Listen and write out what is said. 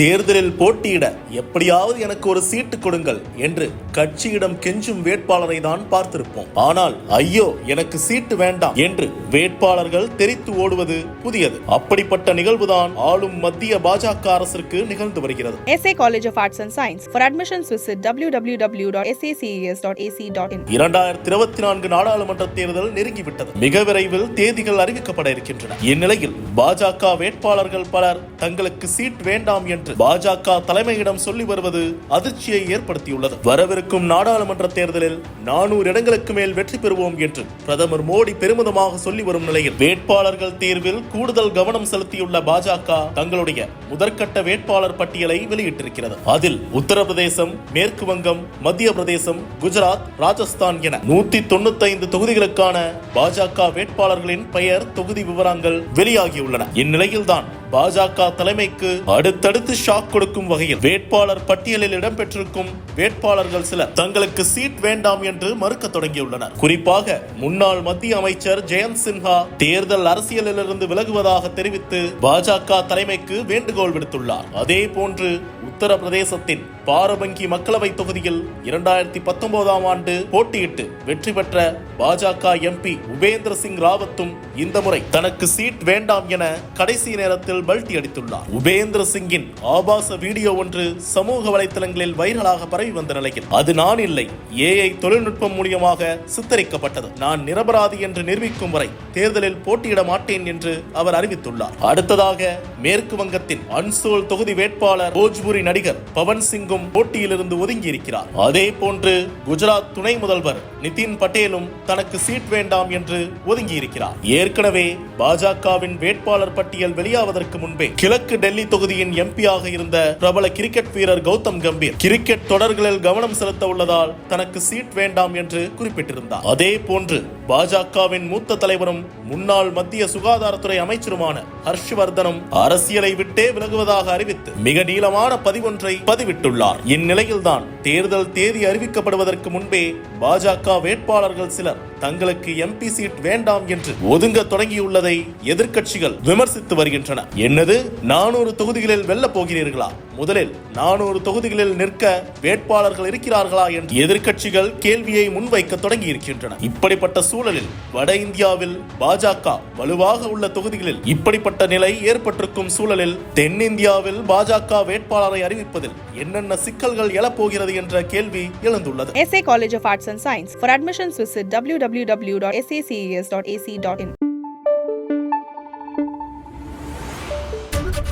தேர்தலில் போட்டியிட எப்படியாவது எனக்கு ஒரு சீட்டு கொடுங்கள் என்று கட்சியிடம் கெஞ்சும் வேட்பாளரை தான் பார்த்திருப்போம். ஆனால் ஐயோ எனக்கு சீட்டு வேண்டாம் என்று வேட்பாளர்கள் தெரித்து ஓடுவது புதியது. அப்படிப்பட்ட நிகழ்வுதான் ஆளும் மத்திய பாஜக அரசிற்கு நிகழ்ந்து வருகிறது. SA College of Arts and Science. For admissions, visit www.saces.ac.in. இரண்டாயிரத்தி இருபத்தி நான்கு நாடாளுமன்ற தேர்தல் நெருங்கிவிட்டது. மிக விரைவில் தேதிகள் அறிவிக்கப்பட இருக்கின்றன. இந்நிலையில் பாஜக வேட்பாளர்கள் பலர் தங்களுக்கு சீட் வேண்டாம் என்று பாஜக தலைமையிடம் சொல்லி வருவது அதிர்ச்சியை ஏற்படுத்தியுள்ளது. வரவிருக்கும் நாடாளுமன்ற தேர்தலில் நானூறு இடங்களுக்கு மேல் வெற்றி பெறுவோம் என்று பிரதமர் மோடி பெருமிதமாக சொல்லி வரும் நிலையில் வேட்பாளர்கள் தேர்வில் கூடுதல் கவனம் செலுத்தியுள்ள பாஜக தங்களுடைய முதற்கட்ட வேட்பாளர் பட்டியலை வெளியிட்டிருக்கிறது. அதில் உத்தரப்பிரதேசம் மேற்கு வங்கம் மத்திய பிரதேசம் குஜராத் ராஜஸ்தான் என நூத்தி தொண்ணூத்தி ஐந்து தொகுதிகளுக்கான பாஜக வேட்பாளர்களின் பெயர் தொகுதி விவரங்கள் வெளியாகியுள்ளன. இந்நிலையில்தான் பாஜக தலைமைக்கு அடுத்தடுத்து ஷாக் கொடுக்கும் வகையில் வேட்பாளர் பட்டியலில் இடம்பெற்றிருக்கும் வேட்பாளர்கள் சிலர் தங்களுக்கு சீட் வேண்டாம் என்று மறுக்க தொடங்கியுள்ளனர். குறிப்பாக முன்னாள் மத்திய அமைச்சர் ஜெயந்த் சின்ஹா தேர்தல் அரசியலிலிருந்து விலகுவதாக தெரிவித்து பாஜக தலைமைக்கு வேண்டுகோள் விடுத்துள்ளார். அதே போன்று உத்தரப்பிரதேசத்தின் பாரபங்கி மக்களவை தொகுதியில் இரண்டாயிரத்தி பத்தொன்பதாம் ஆண்டு போட்டியிட்டு வெற்றி பெற்ற பாஜக எம்பி உபேந்திர சிங் ராவத்தும் இந்த முறை தனக்கு சீட் வேண்டாம் என கடைசி நேரத்தில் பல்டி அடித்துள்ளார். உபேந்திர சிங்கின் ஆபாச வீடியோ ஒன்று சமூக வலைத்தளங்களில் வைரலாக பரவி வந்த நிலையில் அது நான் இல்லை ஏஐ தொழில்நுட்பம் மூலியமாக சித்தரிக்கப்பட்டது. நான் நிரபராதி என்று நிரூபிக்கும் வரை தேர்தலில் போட்டியிட மாட்டேன் என்று அவர் அறிவித்துள்ளார். அடுத்ததாக மேற்கு வங்கத்தின் அன்சோல் தொகுதி வேட்பாளர் போஜ்புரி நடிகர் பவன் சிங்கும் போட்டியிலிருந்து ஒதுங்கி இருக்கிறார் அதே போன்று குஜராத் துணை முதல்வர் நிதின் பட்டேலும் தனக்கு சீட் வேண்டாம் என்று ஒதுங்கி இருக்கிறார் ஏற்கனவே பாஜகவின் வேட்பாளர் பட்டியல் வெளியாவதற்கு முன்பே கிழக்கு டெல்லி தொகுதியின் எம்பியாக இருந்த பிரபல கிரிக்கெட் வீரர் கௌதம் கம்பீர் கிரிக்கெட் தொடர்களில் கவனம் செலுத்த உள்ளதால் தனக்கு சீட் வேண்டாம் என்று குறிப்பிட்டிருந்தார். அதே போன்று பாஜகவின் மூத்த தலைவரும் முன்னாள் மத்திய சுகாதாரத்துறை அமைச்சருமான ஹர்ஷ்வர்தனும் அரசியலை விட்டே விலகுவதாக அறிவித்து மிக நீளமான பதிவொன்றை பதிவிட்டுள்ளார். இந்நிலையில்தான் தேர்தல் தேதி அறிவிக்கப்படுவதற்கு முன்பே பாஜக வேட்பாளர்கள் சிலர் தங்களுக்கு எம்பி சீட் வேண்டாம் என்று ஒதுங்க தொடங்கியுள்ளதை எதிர்க்கட்சிகள் விமர்சித்து வருகின்றன. என்னது? நானூறு தொகுதிகளில் வெல்ல போகிறீர்களா? முதலில் நானூறு தொகுதிகளில் நிற்க வேட்பாளர்கள் இருக்கிறார்களா என்று எதிர்க்கட்சிகள் கேள்வியை முன்வைக்க தொடங்கி இருக்கின்றன இப்படிப்பட்ட சூழலில் வட இந்தியாவில் பாஜக வலுவாக உள்ள தொகுதிகளில் இப்படிப்பட்ட நிலை ஏற்பட்டிருக்கும் சூழலில் தென்னிந்தியாவில் பாஜக வேட்பாளரை அறிவிப்பதில் என்னென்ன சிக்கல்கள் எழப்போகிறது என்ற கேள்வி எழுந்துள்ளது. W W W dot S AC dot AC dot in